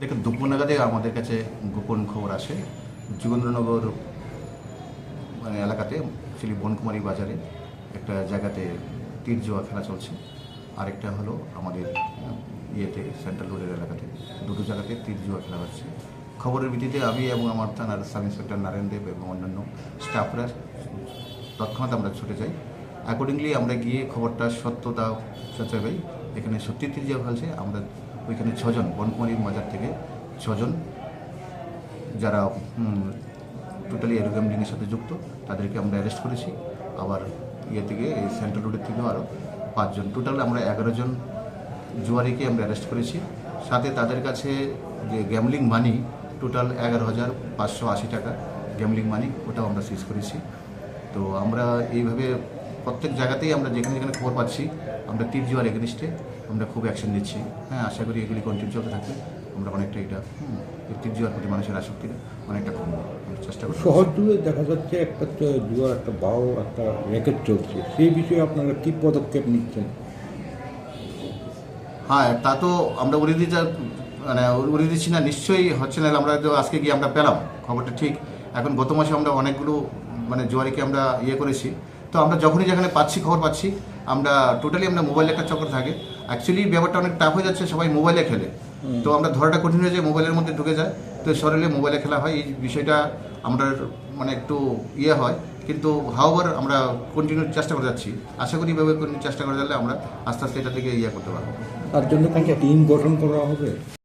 দেখুন দুপুর নাগাদে আমাদের কাছে গোপন খবর আসে। যুগেন্দ্রনগর মানে এলাকাতে অ্যাকচুয়ালি বনকুমারী বাজারে। একটা জায়গাতে তীর জোয়া খেলা চলছে। আরেকটা হলো আমাদের ইয়েতে সেন্ট্রাল রোডের এলাকাতে। দুটো জায়গাতে তীর জোয়া খেলা হচ্ছে। খবরের ভিত্তিতে আমি এবং আমার থানার সাব ইন্সপেক্টর নারায়ণ দেব এবং অন্যান্য স্টাফরা তৎক্ষণাৎ আমরা ছুটে যাই। অ্যাকর্ডিংলি আমরা গিয়ে খবরটা, সত্যতা সচ্চয় পাই। এখানে সত্যি তীর জোয়া খেলছে আমরা ওইখানে ছজন বনকুমারী বাজার থেকে ছজন, যারা টোটালি এরো গ্যামলিংয়ের সাথে যুক্ত, তাদেরকে আমরা অ্যারেস্ট করেছি। আবার ইয়ে থেকে, এই সেন্ট্রাল রোডের থেকে আরও পাঁচজন। টোটাল আমরা এগারো জন জুয়ারিকে আমরা অ্যারেস্ট করেছি। সাথে তাদের কাছে যে গ্যামলিং মানি টোটাল এগারো হাজার পাঁচশো আশি টাকা গ্যামলিং মানি ওটাও আমরা সিজ করেছি। তো আমরা এইভাবে প্রত্যেক জায়গাতেই আমরা যেখানে যেখানে খবর পাচ্ছি আমরা তীর জুয়ার এগেনিস্টে আমরা খুব অ্যাকশন নিচ্ছি। হ্যাঁ আশা করি এগুলি কন্টিনিউ চলতে থাকবে। আমরা অনেকটা এটা তীর জুয়ার প্রতি মানুষের আসক্তিটা অনেকটা কমবে। আমরা চেষ্টা করছি শহর জুড়ে দেখা যাচ্ছে একটা তো জুয়ার একটা বড় একটা র্যাকেট চলছে। সেই বিষয়ে আপনারা কি পদক্ষেপ নিচ্ছেন? হ্যাঁ তা তো আমরা উড়িয়ে দিতে মানে উড়িয়ে দিচ্ছি না নিশ্চয়ই হচ্ছে না আমরা তো আজকে গিয়ে আমরা পেলাম খবরটা ঠিক। এখন গত মাসে আমরা অনেকগুলো মানে জোয়ারিকে আমরা ইয়ে করেছি। তো আমরা যখনই যেখানে পাচ্ছি খবর পাচ্ছি আমরা টোটালি আমরা মোবাইলে একটা চক্র থাকে। অ্যাকচুয়ালি ব্যাপারটা অনেক টাফ হয়ে যাচ্ছে সবাই মোবাইলে খেলে। তো আমরা ধরাটা কঠিন হয়ে যায় মোবাইলের মধ্যে ঢুকে যায়। তো সরলে মোবাইলে খেলা হয় এই বিষয়টা আমরা মানে একটু ইয়ে হয়। কিন্তু হাওয়ার আমরা কন্টিনিউ চেষ্টা করে যাচ্ছি। আশা করি এভাবে চেষ্টা করে যালে আমরা আস্তে আস্তে এটা থেকে ইয়ে করতে পারব। তার জন্য টিম গঠন করা হবে।